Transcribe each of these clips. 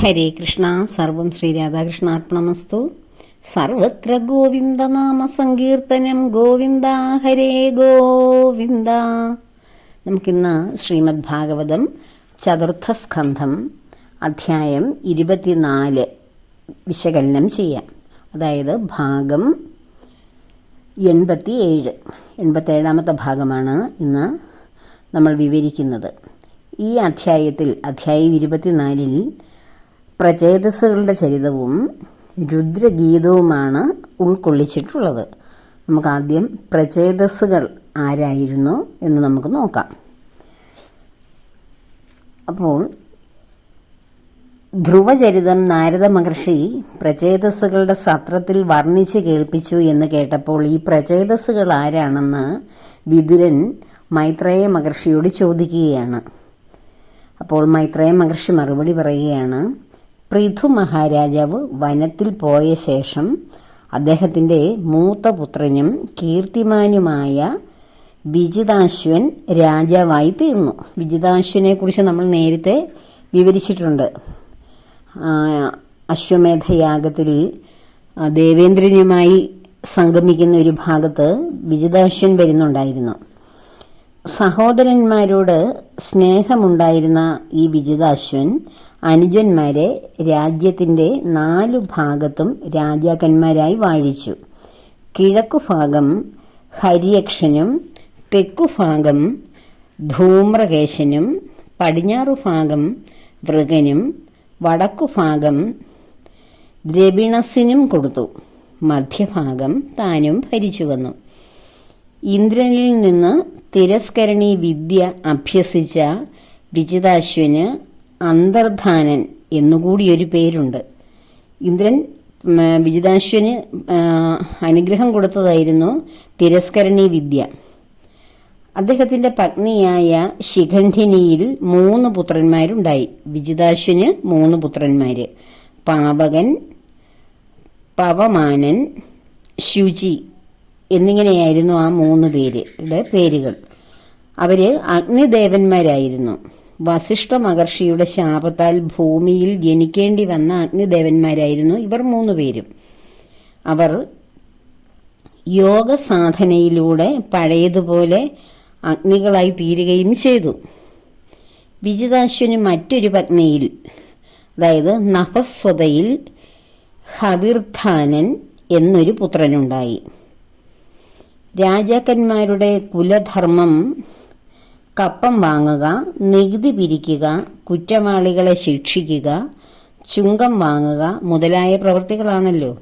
ഹരേ കൃഷ്ണ സർവം ശ്രീ രാധാകൃഷ്ണാർപ്പണമസ്തു. സർവത്ര ഗോവിന്ദനാമ സങ്കീർത്തനം ഗോവിന്ദ ഹരേ ഗോവിന്ദ. നമുക്കിന്ന് ശ്രീമദ് ഭാഗവതം ചതുർത്ഥ സ്കന്ധം അധ്യായം ഇരുപത്തിനാല് വിശകലനം ചെയ്യാം. അതായത് ഭാഗം എൺപത്തി ഏഴ് എൺപത്തേഴാമത്തെ ഭാഗമാണ് ഇന്ന് നമ്മൾ വിവരിക്കുന്നത്. ഈ അധ്യായത്തിൽ അധ്യായം ഇരുപത്തിനാലിൽ പ്രചേതസ്സുകളുടെ ചരിതവും രുദ്രഗീതവുമാണ് ഉൾക്കൊള്ളിച്ചിട്ടുള്ളത്. നമുക്ക് ആദ്യം പ്രചേതസ്സുകൾ ആരായിരുന്നു എന്ന് നമുക്ക് നോക്കാം. അപ്പോൾ ധ്രുവചരിതം നാരദ മഹർഷി പ്രചേതസ്സുകളുടെ സത്രത്തിൽ വർണിച്ച് കേൾപ്പിച്ചു എന്ന് കേട്ടപ്പോൾ ഈ പ്രചേതസ്സുകൾ ആരാണെന്ന് വിതുരൻ മൈത്രേയ മഹർഷിയോട് ചോദിക്കുകയാണ്. അപ്പോൾ മൈത്രേയ മഹർഷി മറുപടി പറയുകയാണ് പ്രിഥു മഹാരാജാവ് വനത്തിൽ പോയ ശേഷം അദ്ദേഹത്തിന്റെ മൂത്ത പുത്രനും കീർത്തിമാനുമായ വിജിതാശ്വൻ രാജാവായി തീർന്നു. വിജിതാശ്വനെ കുറിച്ച് നമ്മൾ നേരത്തെ വിവരിച്ചിട്ടുണ്ട്. അശ്വമേധയാഗത്തിൽ ദേവേന്ദ്രനുമായി സംഗമിക്കുന്ന ഒരു ഭാഗത്ത് വിജിതാശ്വൻ വരുന്നുണ്ടായിരുന്നു. സഹോദരന്മാരോട് സ്നേഹമുണ്ടായിരുന്ന ഈ വിജിതാശ്വൻ അനുജന്മാരെ രാജ്യത്തിന്റെ നാലു ഭാഗത്തും രാജാക്കന്മാരായി വാഴിച്ചു. കിഴക്കുഭാഗം ഹരിയക്ഷനും തെക്കുഭാഗം ധൂമ്രകേശനും പടിഞ്ഞാറു ഭാഗം വൃഗനും വടക്കുഭാഗം ദ്രവിണസിനും കൊടുത്തു. മധ്യഭാഗം താനും ഭരിച്ചു വന്നു. ഇന്ദ്രനിൽ നിന്ന് തിരസ്കരണി വിദ്യ അഭ്യസിച്ച വിജിതാശ്വന് അന്തർധാനൻ എന്നുകൂടിയൊരു പേരുണ്ട്. ഇന്ദ്രൻ വിജിതാശ്വന് അനുഗ്രഹം കൊടുത്തതായിരുന്നു തിരസ്കരണി വിദ്യ. അദ്ദേഹത്തിന്റെ പത്നിയായ ശിഖണ്ഠിനിയിൽ മൂന്ന് പുത്രന്മാരുണ്ടായി. വിജിതാശ്വന് മൂന്ന് പുത്രന്മാര്. പാവകൻ പവമാനൻ ശുചി എന്നിങ്ങനെയായിരുന്നു ആ മൂന്ന് പേരുടെ പേരുകൾ. അവർ അഗ്നിദേവന്മാരായിരുന്നു. വസിഷ്ഠ മഹർഷിയുടെ ശാപത്താൽ ഭൂമിയിൽ ജനിക്കേണ്ടി വന്ന അഗ്നിദേവന്മാരായിരുന്നു ഇവർ മൂന്ന് പേരും. അവർ യോഗ സാധനയിലൂടെ പഴയതുപോലെ അഗ്നികളായി തീരുകയും ചെയ്തു. വിജിതാശ്വന് മറ്റൊരു പത്നിയിൽ അതായത് നഭസ്വതയിൽ ഹവിർധാനൻ എന്നൊരു പുത്രനുണ്ടായി. രാജാക്കന്മാരുടെ കുലധർമ്മം കപ്പം വാങ്ങുക നികുതി പിരിക്കുക കുറ്റവാളികളെ ശിക്ഷിക്കുക ചുങ്കം വാങ്ങുക മുതലായ പ്രവൃത്തികളാണല്ലോ.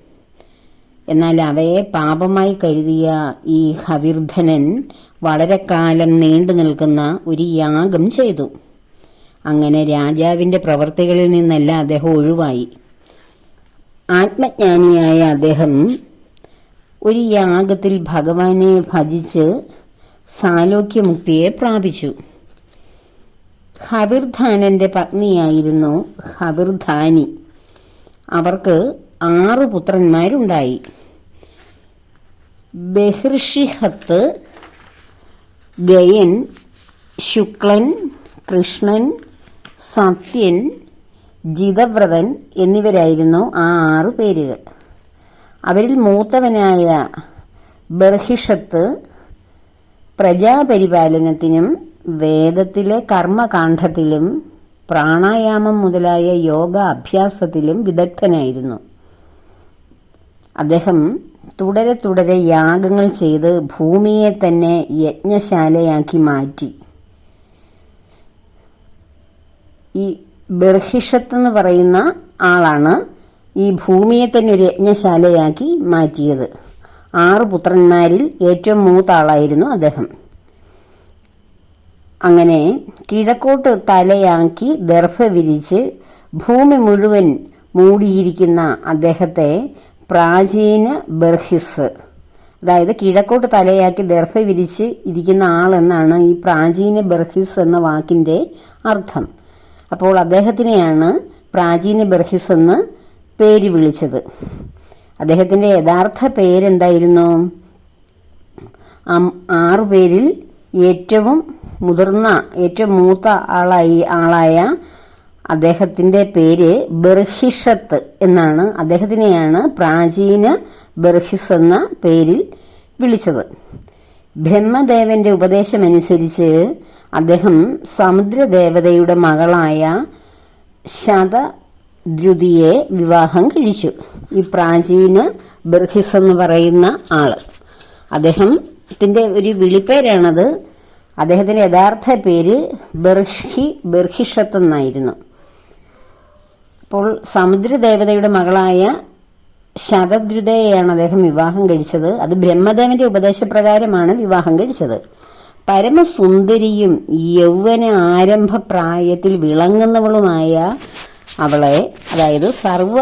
എന്നാൽ അവയെ പാപമായി കരുതിയ ഈ ഹവിർധനൻ വളരെ കാലം നീണ്ടു നിൽക്കുന്ന ഒരു യാഗം ചെയ്തു. അങ്ങനെ രാജാവിന്റെ പ്രവൃത്തികളിൽ നിന്നല്ല അദ്ദേഹം ഒഴിവായി. ആത്മജ്ഞാനിയായ അദ്ദേഹം ഒരു യാഗത്തിൽ ഭഗവാനെ ഭജിച്ച് സാലോക്യമുക്തിയെ പ്രാപിച്ചു. ഹബിർധാനന്റെ പത്നിയായിരുന്നു ഹബിർധാനി അവർക്ക് ആറ് പുത്രന്മാരുണ്ടായി. ബഹിർഷിഹത്ത് ഗയൻ ശുക്ലൻ കൃഷ്ണൻ സത്യൻ ജിതവ്രതൻ എന്നിവരായിരുന്നു ആ ആറു പേരുകൾ. അവരിൽ മൂത്തവനായ ബർഹിഷത്ത് പ്രജാപരിപാലനത്തിനും വേദത്തിലെ കർമ്മകാന്ഡത്തിലും പ്രാണായാമം മുതലായ യോഗ അഭ്യാസത്തിലും വിദഗ്ധനായിരുന്നു. അദ്ദേഹം തുടരെ തുടരെ യാഗങ്ങൾ ചെയ്ത് ഭൂമിയെ തന്നെ യജ്ഞശാലയാക്കി മാറ്റി. ഈ ബർഹിഷത്ത് എന്ന് പറയുന്ന ആളാണ് ഈ ഭൂമിയെ തന്നെ ഒരു യജ്ഞശാലയാക്കി മാറ്റിയത്. ആറ് പുത്രന്മാരിൽ ഏറ്റവും മൂത്ത ആളായിരുന്നു അദ്ദേഹം. അങ്ങനെ കിഴക്കോട്ട് തലയാക്കി ദർഭ വിരിച്ച് ഭൂമി മുഴുവൻ മൂടിയിരിക്കുന്ന അദ്ദേഹത്തെ പ്രാചീന ബർഹിസ് അതായത് കിഴക്കോട്ട് തലയാക്കി ദർഭ വിരിച്ച് ഇരിക്കുന്ന ആളെന്നാണ് ഈ പ്രാചീന ബർഹിസ് എന്ന വാക്കിന്റെ അർത്ഥം. അപ്പോൾ അദ്ദേഹത്തിനെയാണ് പ്രാചീന ബർഹിസ് എന്ന് പേര് വിളിച്ചത്. അദ്ദേഹത്തിന്റെ യഥാർത്ഥ പേരെന്തായിരുന്നു? ആറു പേരിൽ ഏറ്റവും മുതിർന്ന ഏറ്റവും മൂത്ത ആളായി ആളായ അദ്ദേഹത്തിന്റെ പേര് ബർഹിഷത്ത് എന്നാണ്. അദ്ദേഹത്തിനെയാണ് പ്രാചീന ബർഹിസ് എന്ന പേരിൽ വിളിച്ചത്. ബ്രഹ്മദേവന്റെ ഉപദേശമനുസരിച്ച് അദ്ദേഹം സമുദ്രദേവതയുടെ മകളായ ശതദ്രുതിയെ വിവാഹം കഴിച്ചു. ഈ പ്രാചീന ബർഹിസ് എന്ന് പറയുന്ന ആൾ. അദ്ദേഹത്തിന്റെ ഒരു വിളിപ്പേരാണത്. അദ്ദേഹത്തിന്റെ യഥാർത്ഥ പേര് ബർഹി ബർഹിഷത്ത് എന്നായിരുന്നു. അപ്പോൾ സമുദ്രദേവതയുടെ മകളായ ശതദ്രുതയെയാണ് അദ്ദേഹം വിവാഹം കഴിച്ചത്. അത് ബ്രഹ്മദേവന്റെ ഉപദേശപ്രകാരമാണ് വിവാഹം കഴിച്ചത്. പരമസുന്ദരിയും യൗവന ആരംഭ പ്രായത്തിൽ വിളങ്ങുന്നവളുമായ അവളെ അതായത് സർവ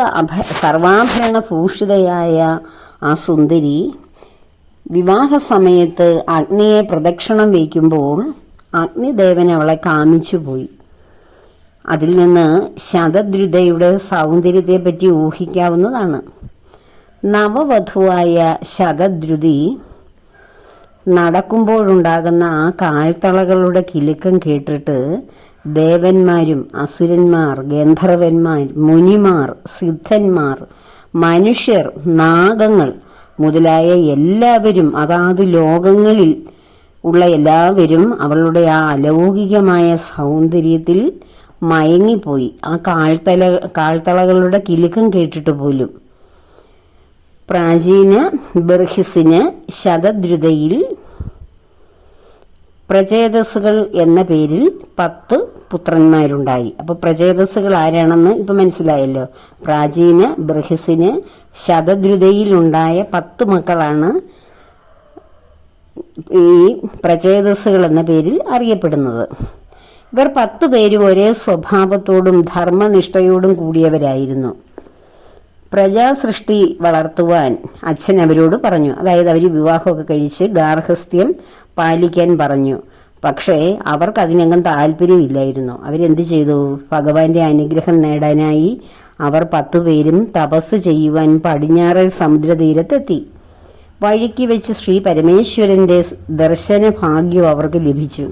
സർവാഭരണ ഭൂഷിതയായ ആ സുന്ദരി വിവാഹ സമയത്ത് അഗ്നിയെ പ്രദക്ഷിണം വയ്ക്കുമ്പോൾ അഗ്നിദേവൻ അവളെ കാമിച്ചു പോയി. അതിൽ നിന്ന് ശതദ്രുതയുടെ സൗന്ദര്യത്തെപ്പറ്റി ഊഹിക്കാവുന്നതാണ്. നവവധുവായ ശതദ്രുതി നടക്കുമ്പോഴുണ്ടാകുന്ന ആ കാൽത്തളകളുടെ കിലുക്കം കേട്ടിട്ട് ദേവന്മാരും അസുരന്മാർ ഗന്ധർവന്മാർ മുനിമാർ സിദ്ധന്മാർ മനുഷ്യർ നാഗങ്ങൾ മുതലായ എല്ലാവരും അതാത് ലോകങ്ങളിൽ ഉള്ള എല്ലാവരും അവളുടെ ആ അലൗകികമായ സൗന്ദര്യത്തിൽ മയങ്ങിപ്പോയി. ആ കാൽത്തല കാൽത്തളകളുടെ കിലുക്കം കേട്ടിട്ട് പോലും. പ്രാചീന ബർഹിസിന് ശതദ്രുതയിൽ പ്രചേതസ്സുകൾ എന്ന പേരിൽ പത്ത് പുത്രന്മാരുണ്ടായി. അപ്പോൾ പ്രചേതസ്സുകൾ ആരാണെന്ന് ഇപ്പം മനസ്സിലായല്ലോ. പ്രാചീന ബർഹിസിന് ശതദ്രുതയിലുണ്ടായ പത്ത് മക്കളാണ് ഈ പ്രചേതസ്സുകൾ എന്ന പേരിൽ അറിയപ്പെടുന്നത്. ഇവർ പത്തു പേരും ഒരേ സ്വഭാവത്തോടും ധർമ്മനിഷ്ഠയോടും കൂടിയവരായിരുന്നു. പ്രജാസൃഷ്ടി വളർത്തുവാൻ അച്ഛൻ അവരോട് പറഞ്ഞു. അതായത് അവർ വിവാഹമൊക്കെ കഴിച്ച് ഗാർഹസ്ഥ്യം പാലിക്കാൻ പറഞ്ഞു. പക്ഷേ അവർക്ക് അതിനകം താല്പര്യമില്ലായിരുന്നു അവരെന്ത് ചെയ്തു? ഭഗവാന്റെ അനുഗ്രഹം നേടാനായി അവർ പത്തുപേരും തപസ് ചെയ്യുവാൻ പടിഞ്ഞാറൻ സമുദ്രതീരത്തെത്തി. വഴിക്ക് വെച്ച് ശ്രീ പരമേശ്വരന്റെ ദർശന ഭാഗ്യം അവർക്ക് ലഭിച്ചു.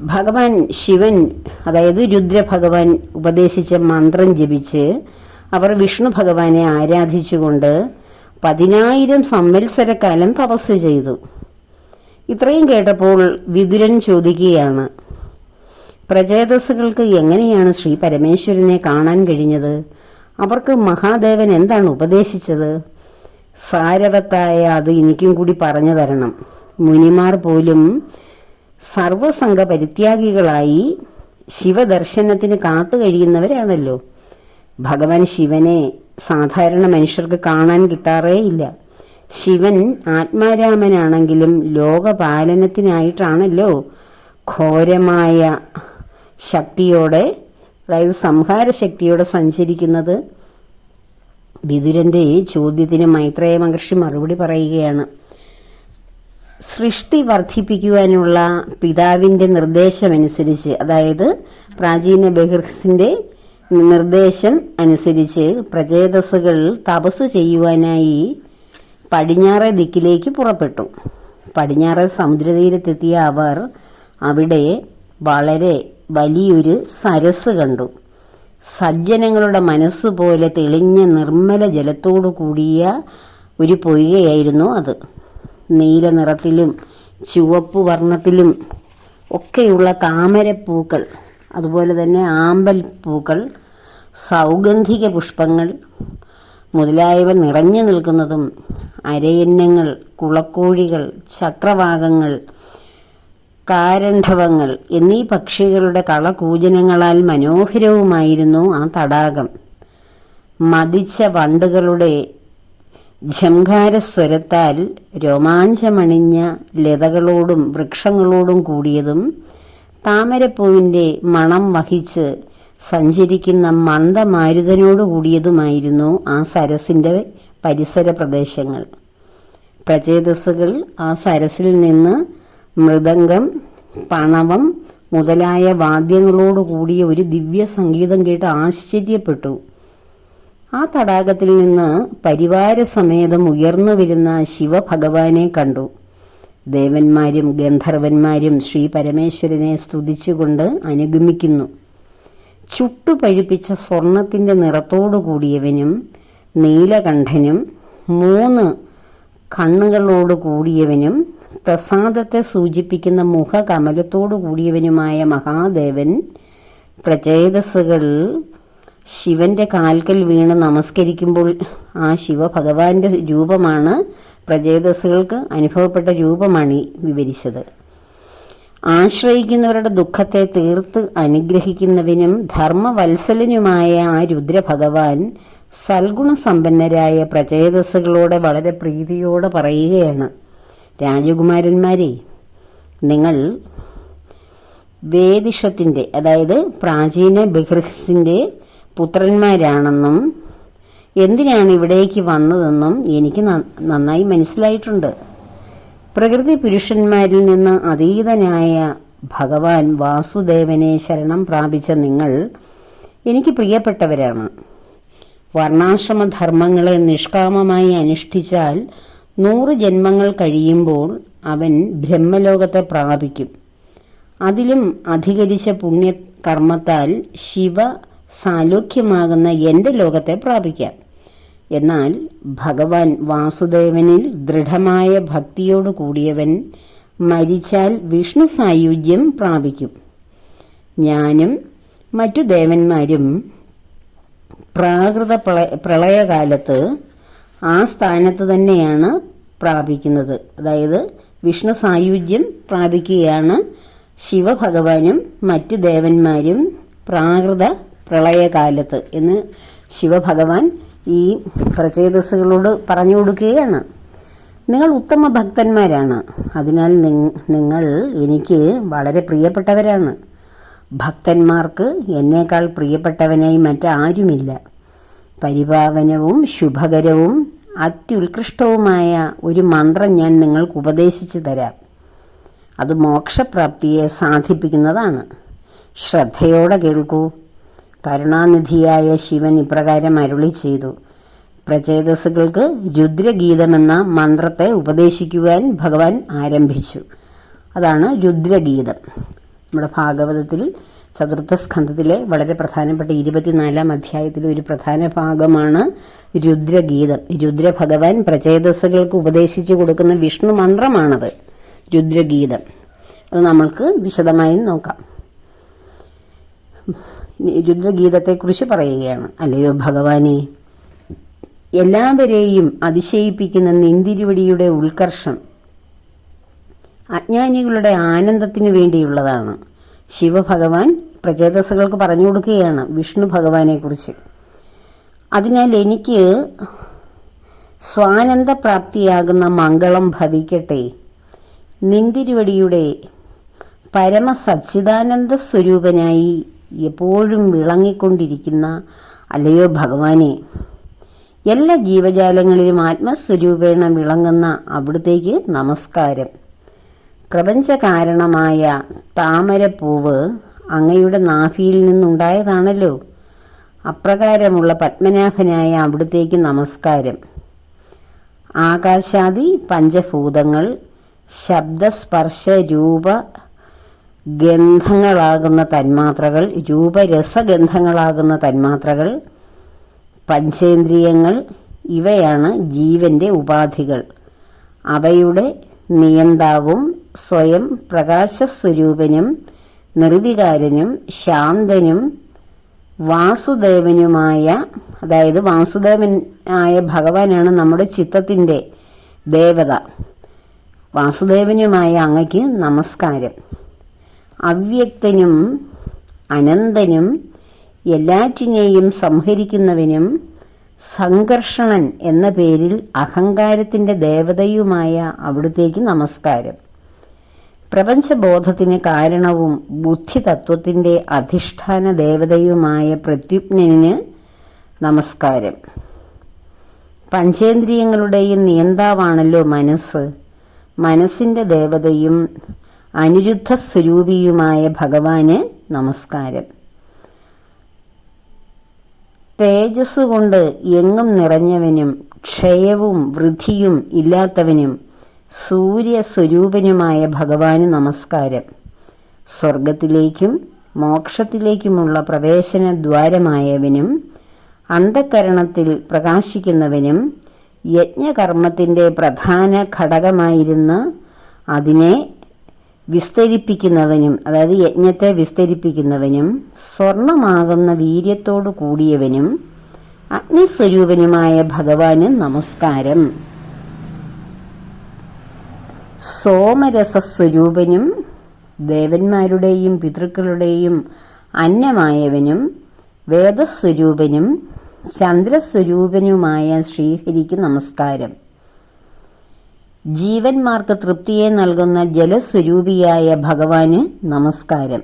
ഭഗവാൻ ശിവൻ അതായത് രുദ്രഭഗവാൻ ഉപദേശിച്ച മന്ത്രം ജപിച്ച് അവർ വിഷ്ണു ഭഗവാനെ ആരാധിച്ചുകൊണ്ട് പതിനായിരം സംവത്സരക്കാലം തപസ് ചെയ്തു. ഇത്രയും കേട്ടപ്പോൾ വിതുരൻ ചോദിക്കുകയാണ് പ്രചേതസ്സുകൾക്ക് എങ്ങനെയാണ് ശ്രീ പരമേശ്വരനെ കാണാൻ കഴിഞ്ഞത്? അവർക്ക് മഹാദേവൻ എന്താണ് ഉപദേശിച്ചത്? സാരവത്തായ അത് എനിക്കും കൂടി പറഞ്ഞു തരണം. മുനിമാർ പോലും സർവസംഘ പരിത്യാഗികളായി ശിവദർശനത്തിന് കാത്തു കഴിയുന്നവരാണല്ലോ. ഭഗവാൻ ശിവനെ സാധാരണ മനുഷ്യർക്ക് കാണാൻ കിട്ടാറേ ഇല്ല ശിവൻ ആത്മാരാമനാണെങ്കിലും ലോകപാലനത്തിനായിട്ടാണല്ലോ ഘോരമായ ശക്തിയോടെ അതായത് സംഹാര ശക്തിയോടെ സഞ്ചരിക്കുന്നത്. വിതുരന്റെ ഈ ചോദ്യത്തിന് മൈത്രേയ മഹർഷി മറുപടി പറയുകയാണ്. സൃഷ്ടി വർദ്ധിപ്പിക്കുവാനുള്ള പിതാവിന്റെ നിർദ്ദേശമനുസരിച്ച് അതായത് പ്രാചീന ബഹിർസിന്റെ നിർദ്ദേശം അനുസരിച്ച് പ്രചേതസ്സുകൾ തപസ് ചെയ്യുവാനായി പടിഞ്ഞാറേ ദിക്കിലേക്ക് പുറപ്പെട്ടു. പടിഞ്ഞാറേ സമുദ്രതീരത്തെത്തിയ അവർ അവിടെ വളരെ വലിയൊരു സരസ് കണ്ടു. സജ്ജനങ്ങളുടെ മനസ്സുപോലെ തെളിഞ്ഞ നിർമ്മല ജലത്തോടു കൂടിയ ഒരു പൊയ്കയായിരുന്നു അത്. നീല നിറത്തിലും ചുവപ്പ് വർണത്തിലും ഒക്കെയുള്ള താമരപ്പൂക്കൾ അതുപോലെ തന്നെ ആമ്പൽ പൂക്കൾ സൗഗന്ധിക പുഷ്പങ്ങൾ മുതലായവ നിറഞ്ഞു നിൽക്കുന്നതും അരയന്നങ്ങൾ കുളക്കോഴികൾ ചക്രവാകങ്ങൾ കാരണ്ഡവങ്ങൾ എന്നീ പക്ഷികളുടെ കളകൂജനങ്ങളാൽ മനോഹരവുമായിരുന്നു ആ തടാകം. മതിച്ച വണ്ടുകളുടെ ജംഘാരസ്വരത്താൽ രോമാഞ്ചമണിഞ്ഞ ലതകളോടും വൃക്ഷങ്ങളോടും കൂടിയതും താമരപ്പൂവിന്റെ മണം വഹിച്ച് സഞ്ചരിക്കുന്ന മന്ദമാരുതനോട് കൂടിയതുമായിരുന്നു ആ സരസിന്റെ പരിസര പ്രദേശങ്ങൾ. പ്രചേതസ്സുകൾ ആ സരസിൽ നിന്ന് മൃദംഗം പണവം മുതലായ വാദ്യങ്ങളോട് കൂടിയ ഒരു ദിവ്യ സംഗീതം കേട്ട് ആശ്ചര്യപ്പെട്ടു. ആ തടാകത്തിൽ നിന്ന് പരിവാര സമേതം ഉയർന്നു വരുന്ന ശിവഭഗവാനെ കണ്ടു. ദേവന്മാരും ഗന്ധർവന്മാരും ശ്രീ പരമേശ്വരനെ സ്തുതിച്ചുകൊണ്ട് അനുഗമിക്കുന്നു. ചുട്ടുപഴുപ്പിച്ച സ്വർണത്തിന്റെ നിറത്തോടു കൂടിയവനും നീലകണ്ഠനും മൂന്ന് കണ്ണുകളോട് കൂടിയവനും പ്രസാദത്തെ സൂചിപ്പിക്കുന്ന മുഖകമലത്തോടു കൂടിയവനുമായ മഹാദേവൻ പ്രചേതസ്സുകൾ ശിവന്റെ കാൽക്കൽ വീണ് നമസ്കരിക്കുമ്പോൾ ആ ശിവഭഗവാന്റെ രൂപമാണ് പ്രചേതസ്സുകൾക്ക് അനുഭവപ്പെട്ട രൂപമാണ് വിവരിച്ചത്. ആശ്രയിക്കുന്നവരുടെ ദുഃഖത്തെ തീർത്ത് അനുഗ്രഹിക്കുന്നവനും ധർമ്മവത്സലനുമായ ആ രുദ്രഭഗവാൻ സൽഗുണസമ്പന്നരായ പ്രചേതസ്സുകളോടെ വളരെ പ്രീതിയോടെ പറയുകയാണ്. രാജകുമാരന്മാരെ നിങ്ങൾ വേദിഷത്തിന്റെ അതായത് പ്രാചീന ബഹിർസിന്റെ പുത്രന്മാരാണെന്നും എന്തിനാണ് ഇവിടേക്ക് വന്നതെന്നും എനിക്ക് നന്നായി മനസ്സിലായിട്ടുണ്ട്. പ്രകൃതി പുരുഷന്മാരിൽ നിന്ന് അതീതനായ ഭഗവാൻ വാസുദേവനെ ശരണം പ്രാപിച്ച നിങ്ങൾ എനിക്ക് പ്രിയപ്പെട്ടവരാണ്. വർണാശ്രമധർമ്മങ്ങളെ നിഷ്കാമമായി അനുഷ്ഠിച്ചാൽ നൂറ് ജന്മങ്ങൾ കഴിയുമ്പോൾ അവൻ ബ്രഹ്മലോകത്തെ പ്രാപിക്കും. അതിലും അധികരിച്ച പുണ്യകർമ്മത്താൽ ശിവ സാലോക്യമാകുന്ന എന്റെ ലോകത്തെ പ്രാപിക്കാം. എന്നാൽ ഭഗവാൻ വാസുദേവനിൽ ദൃഢമായ ഭക്തിയോടു കൂടിയവൻ മരിച്ചാൽ വിഷ്ണു സായുജ്യം പ്രാപിക്കും. ഞാനും മറ്റു ദേവന്മാരും പ്രാകൃത പ്രളയകാലത്ത് ആ സ്ഥാനത്ത് തന്നെയാണ് പ്രാപിക്കുന്നത്. അതായത് വിഷ്ണു സായുജ്യം പ്രാപിക്കുകയാണ് ശിവഭഗവാനും മറ്റു ദേവന്മാരും പ്രാകൃത പ്രളയകാലത്ത് എന്ന് ശിവഭഗവാൻ ഈ പ്രചേതസ്സുകളോട് പറഞ്ഞു കൊടുക്കുകയാണ്. നിങ്ങൾ ഉത്തമ ഭക്തന്മാരാണ്. അതിനാൽ നിങ്ങൾ എനിക്ക് വളരെ പ്രിയപ്പെട്ടവരാണ്. ഭക്തന്മാർക്ക് എന്നേക്കാൾ പ്രിയപ്പെട്ടവനായി മറ്റാരുമില്ല. പരിപാവനവും ശുഭകരവും അത്യുത്കൃഷ്ടവുമായ ഒരു മന്ത്രം ഞാൻ നിങ്ങൾക്ക് ഉപദേശിച്ചു തരാം. അത് മോക്ഷപ്രാപ്തിയെ സാധിപ്പിക്കുന്നതാണ്. ശ്രദ്ധയോടെ കേൾക്കൂ. കരുണാനിധിയായ ശിവൻ ഇപ്രകാരം അരുളി ചെയ്തു. പ്രചേതസ്സുകൾക്ക് രുദ്രഗീതമെന്ന മന്ത്രത്തെ ഉപദേശിക്കുവാൻ ഭഗവാൻ ആരംഭിച്ചു. അതാണ് രുദ്രഗീതം. നമ്മുടെ ഭാഗവതത്തിൽ ചതുർത്ഥ സ്കന്ധത്തിലെ വളരെ പ്രധാനപ്പെട്ട ഇരുപത്തിനാലാം അധ്യായത്തിലെ ഒരു പ്രധാന ഭാഗമാണ് രുദ്രഗീതം. രുദ്രഭഗവാൻ പ്രചേതസ്സുകൾക്ക് ഉപദേശിച്ചു കൊടുക്കുന്ന വിഷ്ണു മന്ത്രമാണത് രുദ്രഗീതം. അത് നമ്മൾക്ക് വിശദമായി നോക്കാം. രുദ്രഗീതത്തെക്കുറിച്ച് പറയുകയാണ്. അല്ലയോ ഭഗവാനെ എല്ലാവരെയും അതിശയിപ്പിക്കുന്ന നിന്തിരുവടിയുടെ ഉത്കർഷം അജ്ഞാനികളുടെ ആനന്ദത്തിന് വേണ്ടിയുള്ളതാണ്. ശിവഭഗവാൻ പ്രചേതസ്സുകൾക്ക് പറഞ്ഞു കൊടുക്കുകയാണ് വിഷ്ണു ഭഗവാനെ കുറിച്ച് അതിനാൽ എനിക്ക് സ്വാനന്ദപ്രാപ്തിയാകുന്ന മംഗളം ഭവിക്കട്ടെ. നിന്തിരുവടിയുടെ പരമസച്ചിദാനന്ദ സ്വരൂപനായി എപ്പോഴും വിളങ്ങിക്കൊണ്ടിരിക്കുന്ന അല്ലയോ ഭഗവാനെ? എല്ലാ ജീവജാലങ്ങളിലും ആത്മസ്വരൂപേണ വിളങ്ങുന്ന അവിടത്തേക്ക് നമസ്കാരം. പ്രപഞ്ചകാരണമായ താമരപ്പൂവ് അങ്ങയുടെ നാഭിയിൽ നിന്നുണ്ടായതാണല്ലോ. അപ്രകാരമുള്ള പത്മനാഭനായ അവിടത്തേക്ക് നമസ്കാരം. ആകാശാദി പഞ്ചഭൂതങ്ങൾ ശബ്ദസ്പർശ രൂപ ഗന്ധങ്ങളാകുന്ന തന്മാത്രകൾ രൂപരസഗന്ധങ്ങളാകുന്ന തന്മാത്രകൾ പഞ്ചേന്ദ്രിയങ്ങൾ ഇവയാണ് ജീവന്റെ ഉപാധികൾ. അവയുടെ നിയന്താവും സ്വയം പ്രകാശസ്വരൂപനും നിർവികാരനും ശാന്തനും വാസുദേവനുമായ അതായത് വാസുദേവൻ ആയ ഭഗവാനാണ് നമ്മുടെ ചിത്തത്തിന്റെ ദേവത. വാസുദേവനുമായ അങ്ങയ്ക്ക് നമസ്കാരം. അവ്യക്തനും അനന്തനും എല്ലാറ്റിനെയും സംഹരിക്കുന്നവനും സംഘർഷണൻ എന്ന പേരിൽ അഹങ്കാരത്തിന്റെ ദേവതയുമായ അവിടുത്തേക്ക് നമസ്കാരം. പ്രപഞ്ചബോധത്തിന് കാരണവും ബുദ്ധിതത്വത്തിന്റെ അധിഷ്ഠാന ദേവതയുമായ പ്രത്യുജ്ഞനിന് നമസ്കാരം. പഞ്ചേന്ദ്രിയങ്ങളുടെയും നിയന്താവാണല്ലോ മനസ്സ്. മനസ്സിന്റെ ദേവതയും അനിരുദ്ധ സ്വരൂപിയുമായ ഭഗവാന് നമസ്കാരം. തേജസ് കൊണ്ട് എങ്ങും നിറഞ്ഞവനും ക്ഷയവും വൃദ്ധിയും ഇല്ലാത്തവനും സൂര്യസ്വരൂപനുമായ ഭഗവാന് നമസ്കാരം. സ്വർഗത്തിലേക്കും മോക്ഷത്തിലേക്കുമുള്ള പ്രവേശന ദ്വാരമായവനും അന്ധകരണത്തിൽ പ്രകാശിക്കുന്നവനും യജ്ഞകർമ്മത്തിന്റെ പ്രധാന ഘടകമായിരുന്ന അതിനെ വിസ്തരിപ്പിക്കുന്നവനും അതായത് യജ്ഞത്തെ വിസ്തരിപ്പിക്കുന്നവനും സ്വർണമാകുന്ന വീര്യത്തോടു കൂടിയവനും അഗ്നിസ്വരൂപനുമായ ഭഗവാന് നമസ്കാരം. സോമരസസ്വരൂപനും ദേവന്മാരുടെയും പിതൃക്കളുടെയും അന്നമായവനും വേദസ്വരൂപനും ചന്ദ്രസ്വരൂപനുമായ ശ്രീഹരിക്ക് നമസ്കാരം. ജീവന്മാർക്ക് തൃപ്തിയെ നൽകുന്ന ജലസ്വരൂപിയായ ഭഗവാന് നമസ്കാരം.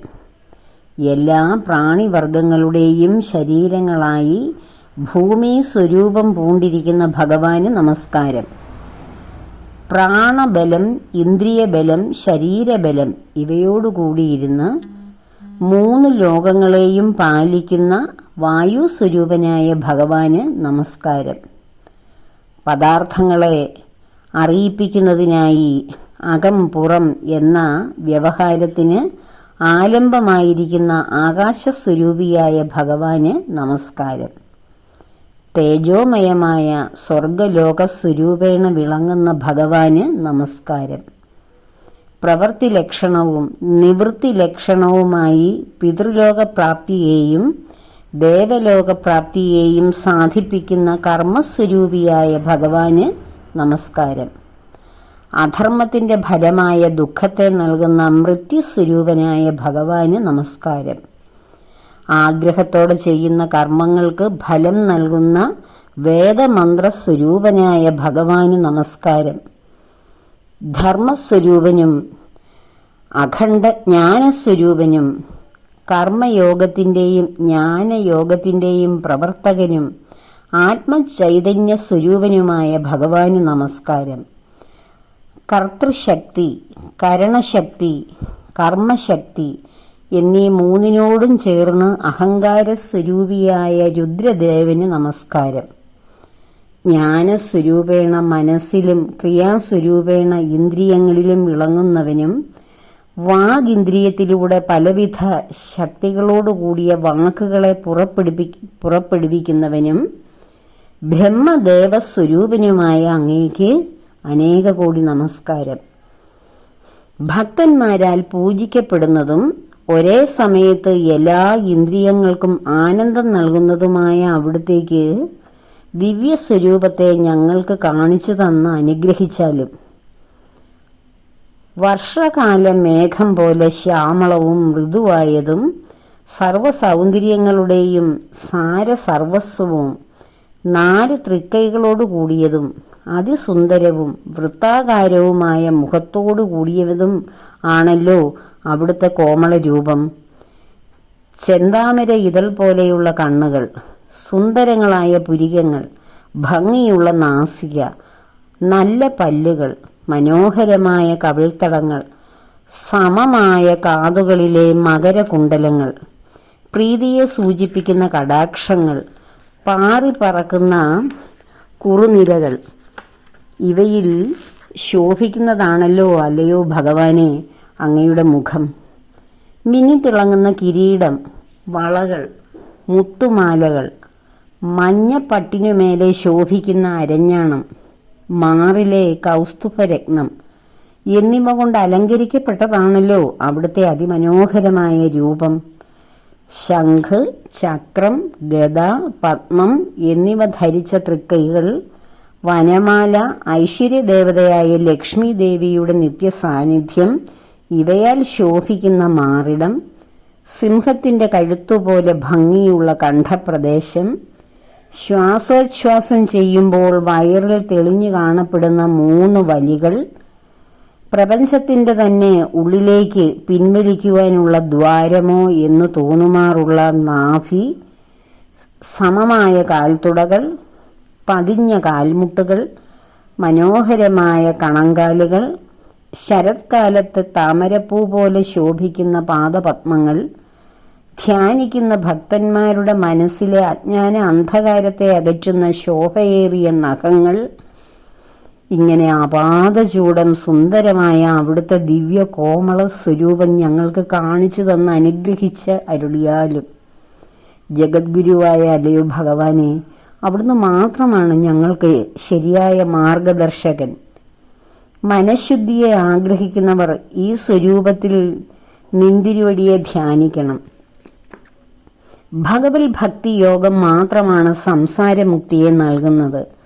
എല്ലാ പ്രാണിവർഗങ്ങളുടെയും ശരീരങ്ങളായി ഭൂമി സ്വരൂപം പൂണ്ടിരിക്കുന്ന ഭഗവാന് നമസ്കാരം. പ്രാണബലം ഇന്ദ്രിയബലം ശരീരബലം ഇവയോടുകൂടിയിരുന്ന് മൂന്ന് ലോകങ്ങളെയും പാലിക്കുന്ന വായു സ്വരൂപനായ ഭഗവാന് നമസ്കാരം. പദാർത്ഥങ്ങളെ അറിയിപ്പിക്കുന്നതിനായി അകം പുറം എന്ന വ്യവഹാരത്തിന് ആലംബമായിരിക്കുന്ന ആകാശസ്വരൂപിയായ ഭഗവാന് നമസ്കാരം. തേജോമയമായ സ്വർഗലോകസ്വരൂപേണ വിളങ്ങുന്ന ഭഗവാന് നമസ്കാരം. പ്രവൃത്തി ലക്ഷണവും നിവൃത്തി ലക്ഷണവുമായി പിതൃലോകപ്രാപ്തിയെയും ദേവലോകപ്രാപ്തിയെയും സാധിപ്പിക്കുന്ന കർമ്മസ്വരൂപിയായ ഭഗവാന് നമസ്കാരം. അധർമ്മത്തിന്റെ ഫലമായ ദുഃഖത്തെ നൽകുന്ന മൃത്യുസ്വരൂപനായ ഭഗവാന് നമസ്കാരം. ആഗ്രഹത്തോടെ ചെയ്യുന്ന കർമ്മങ്ങൾക്ക് ഫലം നൽകുന്ന വേദമന്ത്ര സ്വരൂപനായ ഭഗവാന് നമസ്കാരം. ധർമ്മസ്വരൂപനും അഖണ്ഡ ജ്ഞാനസ്വരൂപനും കർമ്മയോഗത്തിന്റെയും ജ്ഞാനയോഗത്തിന്റെയും പ്രവർത്തകനും ആത്മചൈതന്യ സ്വരൂപനുമായ ഭഗവാന് നമസ്കാരം. കർത്തൃശക്തി കരണശക്തി കർമ്മശക്തി എന്നീ മൂന്നിനോടും ചേർന്ന് അഹങ്കാര സ്വരൂപിയായ രുദ്രദേവന് നമസ്കാരം. ജ്ഞാനസ്വരൂപേണ മനസ്സിലും ക്രിയാസ്വരൂപേണ ഇന്ദ്രിയങ്ങളിലും വിളങ്ങുന്നവനും വാഗിന്ദ്രിയത്തിലൂടെ പലവിധ ശക്തികളോടുകൂടിയ വാക്കുകളെ പുറപ്പെടുപ്പി പുറപ്പെടുവിക്കുന്നവനും ബ്രഹ്മദേവസ്വരൂപനുമായ അങ്ങേക്ക് അനേക കോടി നമസ്കാരം. ഭക്തന്മാരാൽ പൂജിക്കപ്പെടുന്നതും ഒരേ സമയത്ത് എല്ലാ ഇന്ദ്രിയങ്ങൾക്കും ആനന്ദം നൽകുന്നതുമായ അവിടത്തേക്ക് ദിവ്യസ്വരൂപത്തെ ഞങ്ങൾക്ക് കാണിച്ചു തന്ന് അനുഗ്രഹിച്ചാലും. വർഷകാല മേഘം പോലെ ശ്യാമളവും മൃദുവായതും സർവസൗന്ദര്യങ്ങളുടെയും സാരസർവസ്വവും നാല് തൃക്കൈകളോട് കൂടിയതും അതിസുന്ദരവും വൃത്താകാരവുമായ മുഖത്തോടു കൂടിയതും ആണല്ലോ അവിടുത്തെ കോമള രൂപം. ചെന്താമര ഇതൾ പോലെയുള്ള കണ്ണുകൾ സുന്ദരങ്ങളായ പുരികങ്ങൾ ഭംഗിയുള്ള നാസിക നല്ല പല്ലുകൾ മനോഹരമായ കവിൾത്തടങ്ങൾ സമമായ കാതുകളിലെ മകരകുണ്ടലങ്ങൾ പ്രീതിയെ സൂചിപ്പിക്കുന്ന കടാക്ഷങ്ങൾ പാറി പറക്കുന്ന കുറുനിരകൾ. ഇവയിൽ ശോഭിക്കുന്നതാണല്ലോ അല്ലയോ ഭഗവാനെ അങ്ങയുടെ മുഖം. മിന്നിത്തിളങ്ങുന്ന കിരീടം വളകൾ മുത്തുമാലകൾ മഞ്ഞപ്പട്ടിനുമേലെ ശോഭിക്കുന്ന അരഞ്ഞാണം മാറിലെ കൗസ്തുഭരത്നം എന്നിവ കൊണ്ട് അലങ്കരിക്കപ്പെട്ടതാണല്ലോ അവിടുത്തെ അതിമനോഹരമായ രൂപം. ശംഖ് ചക്രം ഗദ പത്മം എന്നിവ ധരിച്ച തൃക്കൈകൾ വനമാല ഐശ്വര്യദേവതയായ ലക്ഷ്മി ദേവിയുടെ നിത്യസാന്നിധ്യം ഇവയാൽ ശോഭിക്കുന്ന മാറിടം സിംഹത്തിന്റെ കഴുത്തുപോലെ ഭംഗിയുള്ള കണ്ഠപ്രദേശം ശ്വാസോച്ഛ്വാസം ചെയ്യുമ്പോൾ വയറിൽ തെളിഞ്ഞു കാണപ്പെടുന്ന മൂന്ന് വലികൾ പ്രപഞ്ചത്തിന്റെ തന്നെ ഉള്ളിലേക്ക് പിൻവലിക്കുവാനുള്ള ദ്വാരമോ എന്ന് തോന്നുമാറുള്ള നാഫി സമമായ കാൽത്തുടകൾ പതിഞ്ഞ കാൽമുട്ടുകൾ മനോഹരമായ കണങ്കാലുകൾ ശരത്കാലത്ത് താമരപ്പൂ പോലെ ശോഭിക്കുന്ന പാദപത്മങ്ങൾ ധ്യാനിക്കുന്ന ഭക്തന്മാരുടെ മനസ്സിലെ അജ്ഞാന അന്ധകാരത്തെ അകറ്റുന്ന ശോഭയേറിയ നഖങ്ങൾ ഇങ്ങനെ അപാത ചൂടം സുന്ദരമായ അവിടുത്തെ ദിവ്യ കോമള സ്വരൂപം ഞങ്ങൾക്ക് കാണിച്ചു തന്ന് അനുഗ്രഹിച്ച് അരുളിയാലും. ജഗദ്ഗുരുവായ അലയോ ഭഗവാനെ അവിടുന്ന് മാത്രമാണ് ഞങ്ങൾക്ക് ശരിയായ മാർഗദർശകൻ. മനഃശുദ്ധിയെ ആഗ്രഹിക്കുന്നവർ ഈ സ്വരൂപത്തിൽ നിന്തിരുവടിയെ ധ്യാനിക്കണം. ഭഗവത് ഭക്തി യോഗം മാത്രമാണ് സംസാരമുക്തിയെ നൽകുന്നത്.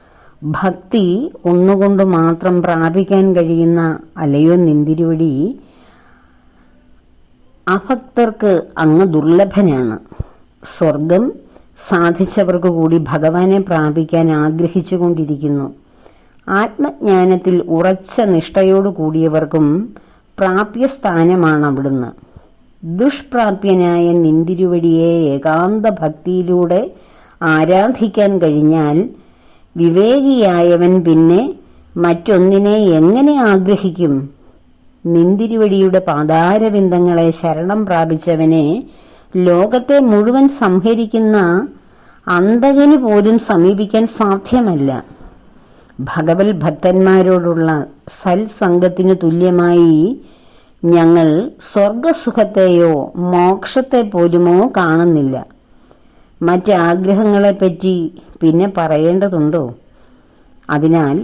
ഭക്തി ഒന്നുകൊണ്ട് മാത്രം പ്രാപിക്കാൻ കഴിയുന്ന അലയോ നിന്തിരുവടി അഭക്തർക്ക് അങ്ങ് ദുർലഭനാണ്. സ്വർഗം സാധിച്ചവർക്ക് കൂടി ഭഗവാനെ പ്രാപിക്കാൻ ആഗ്രഹിച്ചുകൊണ്ടിരിക്കുന്നു. ആത്മജ്ഞാനത്തിൽ ഉറച്ച നിഷ്ഠയോടു കൂടിയവർക്കും പ്രാപ്യസ്ഥാനമാണ് അവിടുന്ന്. ദുഷ്പ്രാപ്യനായ നിന്തിരുവടിയെ ഏകാന്ത ഭക്തിയിലൂടെ ആരാധിക്കാൻ കഴിഞ്ഞാൽ വിവേകിയായവൻ പിന്നെ മറ്റൊന്നിനെ എങ്ങനെ ആഗ്രഹിക്കും? നിന്തിരുവടിയുടെ പാതാരവിന്ദങ്ങളെ ശരണം പ്രാപിച്ചവനെ ലോകത്തെ മുഴുവൻ സംഹരിക്കുന്ന അന്തകന് പോലും സമീപിക്കാൻ സാധ്യമല്ല. ഭഗവത് ഭക്തന്മാരോടുള്ള സൽസംഗത്തിനു തുല്യമായി ഞങ്ങൾ സ്വർഗസുഖത്തെയോ മോക്ഷത്തെ പോലുമോ കാണുന്നില്ല. മറ്റ് ആഗ്രഹങ്ങളെപ്പറ്റി പിന്നെ പറയേണ്ടതുണ്ടോ? അതിനാൽ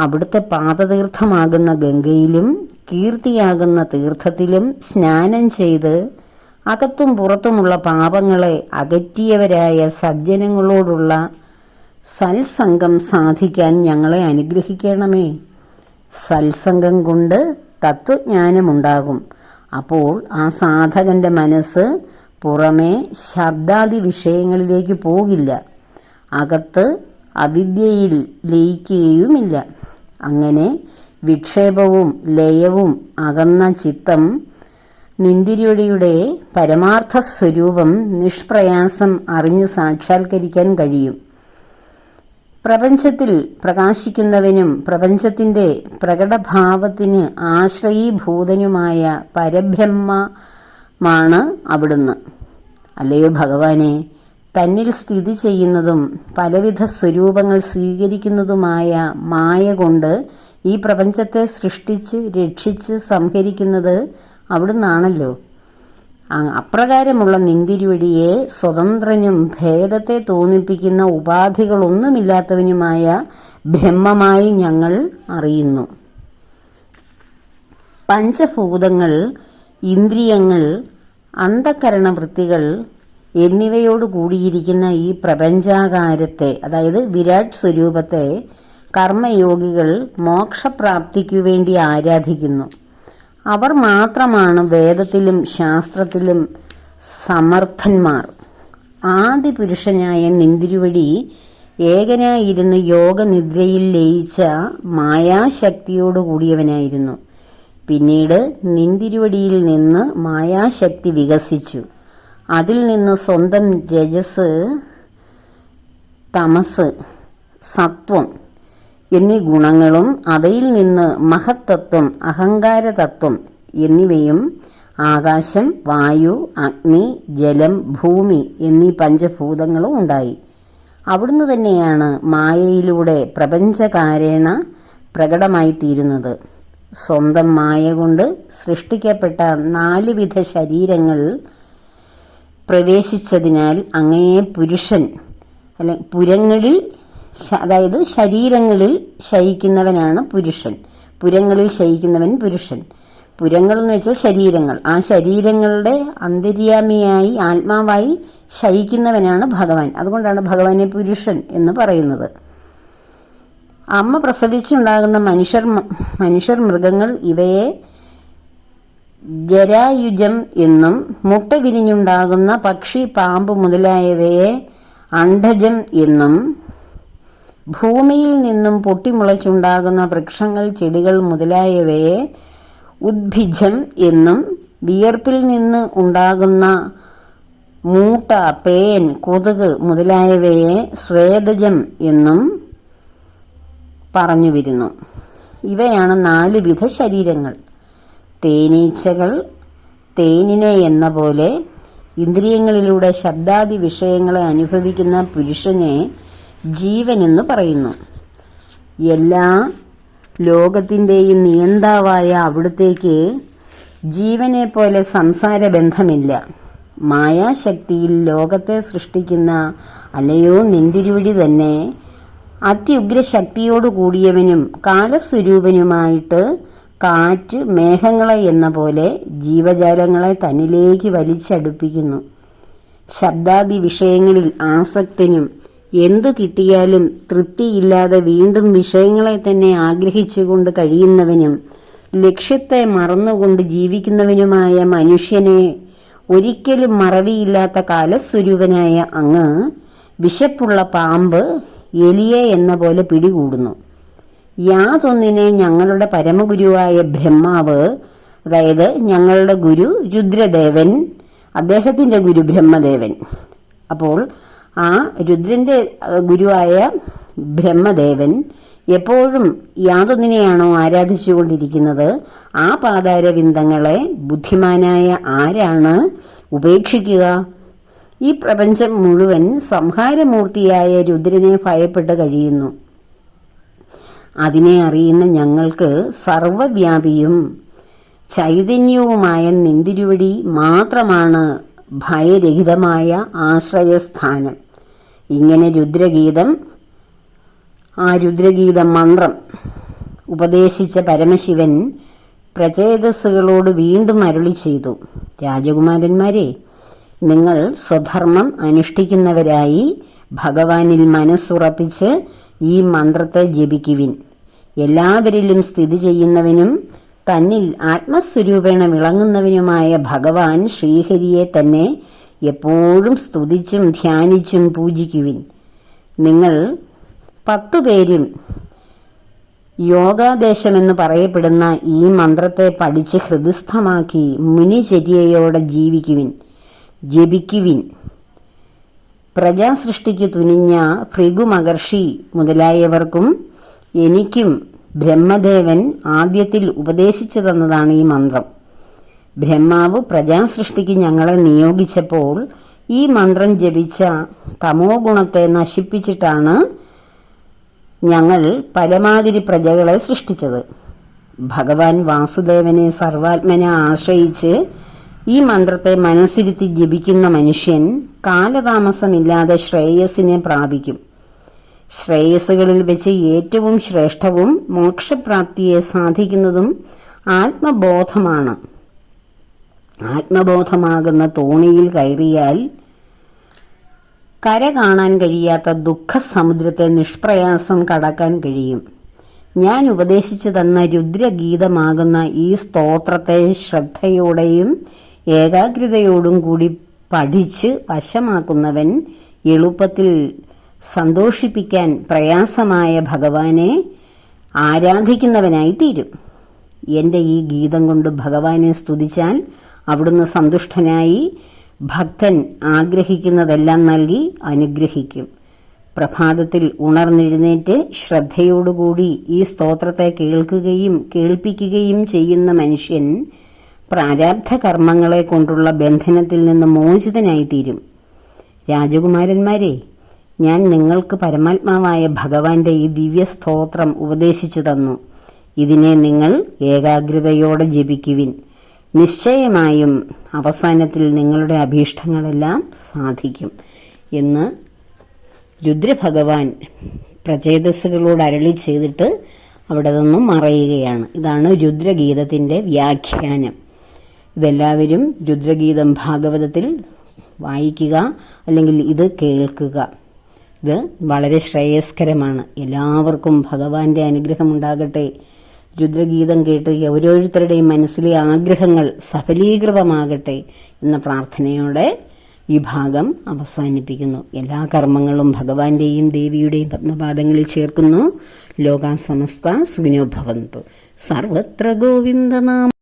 അവിടുത്തെ പാദതീർത്ഥമാകുന്ന ഗംഗയിലും കീർത്തിയാകുന്ന തീർത്ഥത്തിലും സ്നാനം ചെയ്ത് അകത്തും പുറത്തുമുള്ള പാപങ്ങളെ അകറ്റിയവരായ സജ്ജനങ്ങളോടുള്ള സൽസംഗം സാധിക്കാൻ ഞങ്ങളെ അനുഗ്രഹിക്കണമേ. സൽസംഗം കൊണ്ട് തത്വജ്ഞാനമുണ്ടാകും. അപ്പോൾ ആ സാധകന്റെ മനസ്സ് പുറമേ ശബ്ദാദി വിഷയങ്ങളിലേക്ക് പോകില്ല. അകത്ത് അവിദ്യയിൽ ലയിക്കുകയുമില്ല. അങ്ങനെ വിക്ഷേപവും ലയവും അകന്ന ചിത്തം നിന്തിരിയുടെ പരമാർത്ഥ സ്വരൂപം നിഷ്പ്രയാസം അറിഞ്ഞ് സാക്ഷാത്കരിക്കാൻ കഴിയും. പ്രപഞ്ചത്തിൽ പ്രകാശിക്കുന്നവനും പ്രപഞ്ചത്തിന്റെ പ്രകടഭാവത്തിന് ആശ്രയീഭൂതനുമായ പരബ്രഹ്മമാണ് അവിടുന്ന്. അല്ലയോ ഭഗവാനെ? തന്നിൽ സ്ഥിതി ചെയ്യുന്നതും പലവിധ സ്വരൂപങ്ങൾ സ്വീകരിക്കുന്നതുമായ മായ കൊണ്ട് ഈ പ്രപഞ്ചത്തെ സൃഷ്ടിച്ച് രക്ഷിച്ച് സംഹരിക്കുന്നത് അവിടുന്നാണല്ലോ. അപ്രകാരമുള്ള നിന്തിരുവടിയെ സ്വതന്ത്രനും ഭേദത്തെ തോന്നിപ്പിക്കുന്ന ഉപാധികളൊന്നുമില്ലാത്തവനുമായ ബ്രഹ്മമായി ഞങ്ങൾ അറിയുന്നു. പഞ്ചഭൂതങ്ങൾ ഇന്ദ്രിയങ്ങൾ അന്ധകരണ വൃത്തികൾ എന്നിവയോട് കൂടിയിരിക്കുന്ന ഈ പ്രപഞ്ചാകാരത്തെ അതായത് വിരാട് സ്വരൂപത്തെ കർമ്മയോഗികൾ മോക്ഷപ്രാപ്തിക്കു വേണ്ടി ആരാധിക്കുന്നു. അവർ മാത്രമാണ് വേദത്തിലും ശാസ്ത്രത്തിലും സമർത്ഥന്മാർ. ആദിപുരുഷനായ നിന്തിരുവടി ഏകനായിരുന്നു യോഗനിദ്രയിൽ ലയിച്ച മായാശക്തിയോട് കൂടിയവനായിരുന്നു പിന്നീട് നിന്തിരുവടിയിൽ നിന്ന് മായാശക്തി വികസിച്ചു. അതിൽ നിന്ന് സ്വന്തം രജസ് തമസ് സത്വം എന്നീ ഗുണങ്ങളും അവയിൽ നിന്ന് മഹത്തത്വം അഹങ്കാരതത്വം എന്നിവയും ആകാശം വായു അഗ്നി ജലം ഭൂമി എന്നീ പഞ്ചഭൂതങ്ങളും ഉണ്ടായി. അവിടുന്ന് തന്നെയാണ് മായയിലൂടെ പ്രപഞ്ചകാരേണ പ്രകടമായിത്തീരുന്നത്. സ്വന്തം മായ കൊണ്ട് സൃഷ്ടിക്കപ്പെട്ട നാലുവിധ ശരീരങ്ങൾ പ്രവേശിച്ചതിനാൽ അങ്ങേ പുരുഷൻ അല്ലെ പുരങ്ങളിൽ അതായത് ശരീരങ്ങളിൽ ശയിക്കുന്നവനാണ് പുരുഷൻ. പുരങ്ങളിൽ ശയിക്കുന്നവൻ പുരുഷൻ. പുരങ്ങൾ എന്ന് വെച്ചാൽ ശരീരങ്ങൾ. ആ ശരീരങ്ങളുടെ അന്തര്യാമിയായി ആത്മാവായി ശയിക്കുന്നവനാണ് ഭഗവാൻ. അതുകൊണ്ടാണ് ഭഗവാനെ പുരുഷൻ എന്ന് പറയുന്നത്. അമ്മ പ്രസവിച്ചുണ്ടാകുന്ന മനുഷ്യർ മനുഷ്യർ മൃഗങ്ങൾ ഇവയെ ജരായുജം എന്നും മുട്ട വിരിഞ്ഞുണ്ടാകുന്ന പക്ഷി പാമ്പ് മുതലായവയെ അണ്ഡജം എന്നും ഭൂമിയിൽ നിന്നും പൊട്ടിമുളച്ചുണ്ടാകുന്ന വൃക്ഷങ്ങൾ ചെടികൾ മുതലായവയെ ഉദ്ഭിജം എന്നും വിയർപ്പിൽ നിന്ന് ഉണ്ടാകുന്ന മൂട്ട പേൻ കൊതുക് മുതലായവയെ സ്വേദജം എന്നും പറഞ്ഞു വരുന്നു ഇവയാണ് നാല് വിധ ശരീരങ്ങൾ. തേനീച്ചകൾ തേനിനെ എന്ന പോലെ ഇന്ദ്രിയങ്ങളിലൂടെ ശബ്ദാദി വിഷയങ്ങളെ അനുഭവിക്കുന്ന പുരുഷനെ ജീവൻ എന്ന് പറയുന്നു. എല്ലാ ലോകത്തിന്റെയും നിയന്താവായ അവിടുത്തേക്ക് ജീവനെ പോലെ സംസാര ബന്ധമില്ല മായാശക്തിയിൽ ലോകത്തെ സൃഷ്ടിക്കുന്ന അലയോ നെന്തിരുവിടി തന്നെ അത്യുഗ്ര ശക്തിയോടു കൂടിയവനും കാലസ്വരൂപനുമായിട്ട് കാറ്റ് മേഘങ്ങളെ എന്ന പോലെ ജീവജാലങ്ങളെ തന്നിലേക്ക് വലിച്ചടുപ്പിക്കുന്നു. ശബ്ദാദി വിഷയങ്ങളിൽ ആസക്തനും എന്തു കിട്ടിയാലും തൃപ്തിയില്ലാതെ വീണ്ടും വിഷയങ്ങളെ തന്നെ ആഗ്രഹിച്ചുകൊണ്ട് കഴിയുന്നവനും ലക്ഷ്യത്തെ മറന്നുകൊണ്ട് ജീവിക്കുന്നവനുമായ മനുഷ്യനെ ഒരിക്കലും മറവിയില്ലാത്ത കാലസ്വരൂപനായ അങ്ങ് വിശപ്പുള്ള പാമ്പ് എലിയെ എന്ന പോലെ പിടികൂടുന്നു. യാതൊന്നിനെ ഞങ്ങളുടെ പരമഗുരുവായ ബ്രഹ്മാവ് അതായത് ഞങ്ങളുടെ ഗുരു രുദ്രദേവൻ അദ്ദേഹത്തിന്റെ ഗുരു ബ്രഹ്മദേവൻ. അപ്പോൾ ആ രുദ്രന്റെ ഗുരുവായ ബ്രഹ്മദേവൻ എപ്പോഴും യാതൊന്നിനെയാണോ ആരാധിച്ചുകൊണ്ടിരിക്കുന്നത്? ആ പാതാരവിന്ദങ്ങളെ ബുദ്ധിമാനായ ആരാണ് ഉപേക്ഷിക്കുക? ഈ പ്രപഞ്ചം മുഴുവൻ സംഹാരമൂർത്തിയായ രുദ്രനെ ഭയപ്പെട്ട് കഴിയുന്നു. അതിനെ അറിയുന്ന ഞങ്ങൾക്ക് സർവവ്യാപിയും ചൈതന്യവുമായ നിന്തിരുവടി മാത്രമാണ് ഭയരഹിതമായ ആശ്രയസ്ഥാനം. ഇങ്ങനെ രുദ്രഗീതം ആ രുദ്രഗീത മന്ത്രം ഉപദേശിച്ച പരമശിവൻ പ്രചേതസ്സുകളോട് വീണ്ടും അരുളി ചെയ്തു. രാജകുമാരന്മാരെ നിങ്ങൾ സ്വധർമ്മം അനുഷ്ഠിക്കുന്നവരായി ഭഗവാനിൽ മനസ്സുറപ്പിച്ച് ഈ മന്ത്രത്തെ ജപിക്കുവിൻ. എല്ലാവരിലും സ്ഥിതി ചെയ്യുന്നവനും തന്നിൽ ആത്മസ്വരൂപേണ വിളങ്ങുന്നവനുമായ ഭഗവാൻ ശ്രീഹരിയെ തന്നെ എപ്പോഴും സ്തുതിച്ചും ധ്യാനിച്ചും പൂജിക്കുവിൻ. നിങ്ങൾ പത്തുപേരും യോഗാദേശമെന്ന് പറയപ്പെടുന്ന ഈ മന്ത്രത്തെ പഠിച്ച് ഹൃദയസ്ഥമാക്കി മുനിചര്യയോടെ ജീവിക്കുവിൻ. ജപിക്കുവിൻ. പ്രജാസൃഷ്ടിക്ക് തുനിഞ്ഞ ഭൃഗു മഹർഷി മുതലായവർക്കും എനിക്കും ബ്രഹ്മദേവൻ ആദ്യത്തിൽ ഉപദേശിച്ചു തന്നതാണ് ഈ മന്ത്രം. ബ്രഹ്മാവ് പ്രജാസൃഷ്ടിക്ക് ഞങ്ങളെ നിയോഗിച്ചപ്പോൾ ഈ മന്ത്രം ജപിച്ച തമോ ഗുണത്തെ നശിപ്പിച്ചിട്ടാണ് ഞങ്ങൾ പരമാതിരി പ്രജകളെ സൃഷ്ടിച്ചത്. ഭഗവാൻ വാസുദേവനെ സർവാത്മനെ ആശ്രയിച്ച് ഈ മന്ത്രത്തെ മനസ്സിരുത്തി ജപിക്കുന്ന മനുഷ്യൻ കാലതാമസമില്ലാതെ ശ്രേയസിനെ പ്രാപിക്കും. ശ്രേയസ്സുകളിൽ വെച്ച് ഏറ്റവും ശ്രേഷ്ഠവും മോക്ഷപ്രാപ്തിയെ സാധിക്കുന്നതും ആത്മബോധമാണ്. ആത്മബോധമാകുന്ന തോണിയിൽ കയറിയാൽ കര കാണാൻ കഴിയാത്ത ദുഃഖസമുദ്രത്തെ നിഷ്പ്രയാസം കടക്കാൻ കഴിയും. ഞാൻ ഉപദേശിച്ചു തന്ന രുദ്രഗീതമാകുന്ന ഈ സ്തോത്രത്തെ ശ്രദ്ധയോടെയും ഏകാഗ്രതയോടും കൂടി പഠിച്ച് വശമാക്കുന്നവൻ എളുപ്പത്തിൽ സന്തോഷിപ്പിക്കാൻ പ്രയാസമായ ഭഗവാനെ ആരാധിക്കുന്നവനായി തീരും എന്റെ ഈ ഗീതം കൊണ്ട് ഭഗവാനെ സ്തുതിച്ചാൽ അവിടുന്ന് സന്തുഷ്ടനായി ഭക്തൻ ആഗ്രഹിക്കുന്നതെല്ലാം നൽകി അനുഗ്രഹിക്കും. പ്രഭാതത്തിൽ ഉണർന്നെഴുന്നേറ്റ് ശ്രദ്ധയോടുകൂടി ഈ സ്തോത്രത്തെ കേൾക്കുകയും കേൾപ്പിക്കുകയും ചെയ്യുന്ന മനുഷ്യൻ പ്രാരാബ്ധ കർമ്മങ്ങളെ കൊണ്ടുള്ള ബന്ധനത്തിൽ നിന്ന് മോചിതനായിത്തീരും രാജകുമാരന്മാരെ ഞാൻ നിങ്ങൾക്ക് പരമാത്മാവായ ഭഗവാന്റെ ഈ ദിവ്യ സ്തോത്രം ഉപദേശിച്ചു തന്നു. ഇതിനെ നിങ്ങൾ ഏകാഗ്രതയോടെ ജപിക്കുവിൻ. നിശ്ചയമായും അവസാനത്തിൽ നിങ്ങളുടെ അഭീഷ്ടങ്ങളെല്ലാം സാധിക്കും എന്ന് രുദ്രഭഗവാൻ പ്രചേതസ്സുകളോട് അരളി ചെയ്തിട്ട് അവിടെ നിന്നും മറയുകയാണ്. ഇതാണ് രുദ്രഗീതത്തിന്റെ വ്യാഖ്യാനം. ഇതെല്ലാവരും രുദ്രഗീതം ഭാഗവതത്തിൽ വായിക്കുക അല്ലെങ്കിൽ ഇത് കേൾക്കുക. ഇത് വളരെ ശ്രേയസ്കരമാണ്. എല്ലാവർക്കും ഭഗവാന്റെ അനുഗ്രഹം ഉണ്ടാകട്ടെ രുദ്രഗീതം കേട്ട് ഓരോരുത്തരുടെയും മനസ്സിലെ ആഗ്രഹങ്ങൾ സഫലീകൃതമാകട്ടെ എന്ന പ്രാർത്ഥനയോടെ ഈ ഭാഗം അവസാനിപ്പിക്കുന്നു. എല്ലാ കർമ്മങ്ങളും ഭഗവാന്റെയും ദേവിയുടെയും പത്മപാദങ്ങളിൽ ചേർക്കുന്നു. ലോകാസമസ്ത സുഖിനോഭവന്തു സുഖിനോ ഭവന്തു. സർവത്ര ഗോവിന്ദനാമ